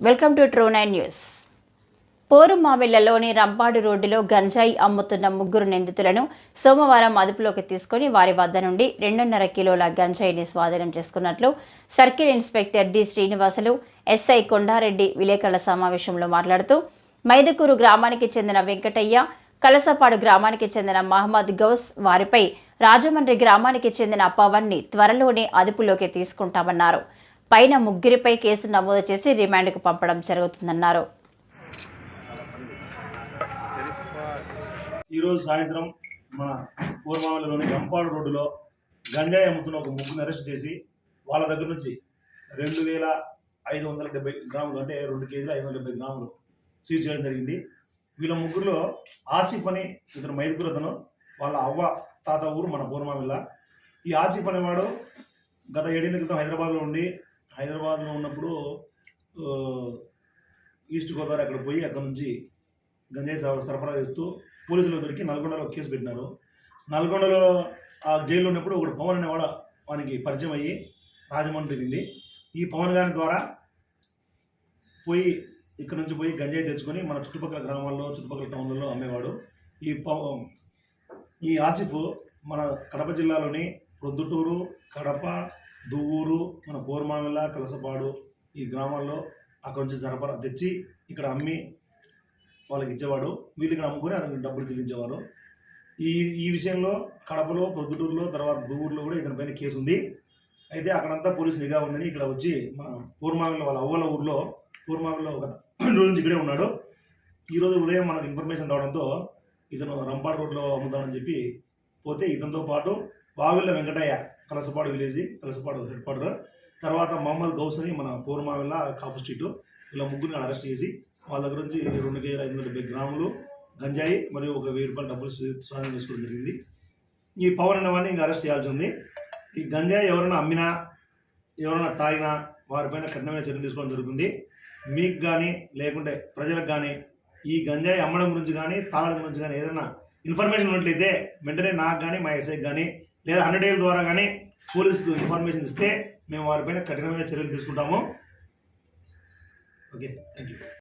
Welcome to true nine news పోరుమావిళ్ళలోని Rampadu రోడ్డులో గంజాయి అమ్ముతున్న ముగ్గురు నిందితులను సోమవారం అదుపులోకి తీసుకుని వారి వద్ద నుండి రెండున్నర కిలోల గంజాయిని స్వాధీనం చేసుకున్నట్లు circle inspector D Srinivasulu SI Konda Reddy విలేకరుల సమావేశంలో మాట్లాడుతూ మైదకూరు గ్రామానికి చెందిన వెంకటయ్య కలసపాడు గ్రామానికి చెందిన మహమ్మద్ గౌస్ వారిపై రాజమండ్రి గ్రామానికి చెందిన పవన్ని త్వరలోనే అదుపులోకి తీసుకుంటామన్నారు. పైన ముగ్గురిపై కేసు నమోదు చేసి రిమాండ్కు పంపడం జరుగుతుందన్నారు. ఈరోజు సాయంత్రం మన పూర్మావలిలోని గంపాడు రోడ్డులో గంజాయి అమ్ముతున్న ఒక ముగ్గురు అరెస్ట్ చేసి వాళ్ళ దగ్గర నుంచి రెండు వేల ఐదు వందల డెబ్బై గ్రాములు అంటే రెండు కేజీలు ఐదు వందల డెబ్బై గ్రాములు సీజ్ చేయడం జరిగింది. వీళ్ళ ముగ్గురులో ఆసిఫ్ అని ఇతను మైదుగురు అతను వాళ్ళ అవ్వ తాత ఊరు మన పూర్వమామిల్ల ఈ ఆసిఫ్ అనేవాడు గత ఏడేళ్ళ క్రితం హైదరాబాద్లో ఉండి హైదరాబాద్లో ఉన్నప్పుడు ఈస్ట్ గోదావరి అక్కడ పోయి అక్కడ నుంచి గంజాయి సరఫరా చేస్తూ పోలీసులు దొరికి నల్గొండలో కేసు పెట్టినారు. నల్గొండలో ఆ జైల్లో ఉన్నప్పుడు ఒకడు పవన్ అనేవాడు వానికి పరిచయం అయ్యి రాజమండ్రి వెళ్ళింది. ఈ పవన్ గారి ద్వారా పోయి ఇక్కడ నుంచి పోయి గంజాయి తెచ్చుకొని మన చుట్టుపక్కల గ్రామాల్లో చుట్టుపక్కల టౌన్లలో అమ్మేవాడు. ఈ పవ ఈ ఆసిఫ్ మన కడప జిల్లాలోని ప్రొద్దుటూరు కడప దువ్వూరు మన పోర్మామిల్ల కలసపాడు ఈ గ్రామాల్లో అక్కడ నుంచి సరఫరా తెచ్చి ఇక్కడ అమ్మి వాళ్ళకి ఇచ్చేవాడు. వీళ్ళు ఇక్కడ అమ్ముకొని అతనికి డబ్బులు చెల్లించేవారు. ఈ ఈ విషయంలో కడపలో ప్రొద్దుటూరులో తర్వాత దువ్వూరులో కూడా ఇతని పైన కేసు ఉంది. అయితే అక్కడంతా పోలీసు నిఘా ఉందని ఇక్కడ వచ్చి మన పూర్మావిలో వాళ్ళ అవ్వల ఊర్లో పూర్మావిలో ఒక రోజు నుంచి ఇక్కడే ఉన్నాడు. ఈరోజు ఉదయం మనకు ఇన్ఫర్మేషన్ రావడంతో ఇతను రంపాడు రోడ్లో అమ్ముతానని చెప్పి పోతే ఇతనితో పాటు Vavilla Venkataiah Kalasapadu village Kalasapadu head quarter. తర్వాత మహమ్మద్ గౌస్ అని మన పూర్మావిల్ల కాపు స్ట్రీట్. ఇలా ముగ్గురిని అరెస్ట్ చేసి వాళ్ళ దగ్గర నుంచి రెండు వేల ఐదు వందల డెబ్బై గ్రాములు గంజాయి మరియు ఒక వెయ్యి రూపాయల డబ్బులు స్వాధీనం చేసుకోవడం జరిగింది. ఈ పవన్ అనేవాడిని ఇంకా అరెస్ట్ చేయాల్సి ఉంది. ఈ గంజాయి ఎవరైనా అమ్మినా ఎవరైనా తాగినా వారిపైన కఠినమైన చర్యలు తీసుకోవడం జరుగుతుంది. మీకు కానీ లేకుంటే ప్రజలకు కానీ ఈ గంజాయి అమ్మడం గురించి కానీ తాగడం గురించి కానీ ఏదైనా ఇన్ఫర్మేషన్ ఉన్నట్లయితే వెంటనే నాకు కానీ మా ఎస్ఐకి కానీ లేదా హండ్రెడ్ ఏళ్ళ ద్వారా కానీ పోలీసుకు ఇన్ఫర్మేషన్ ఇస్తే మేము వారిపైన కఠినమైన చర్యలు తీసుకుంటాము. Okay thank you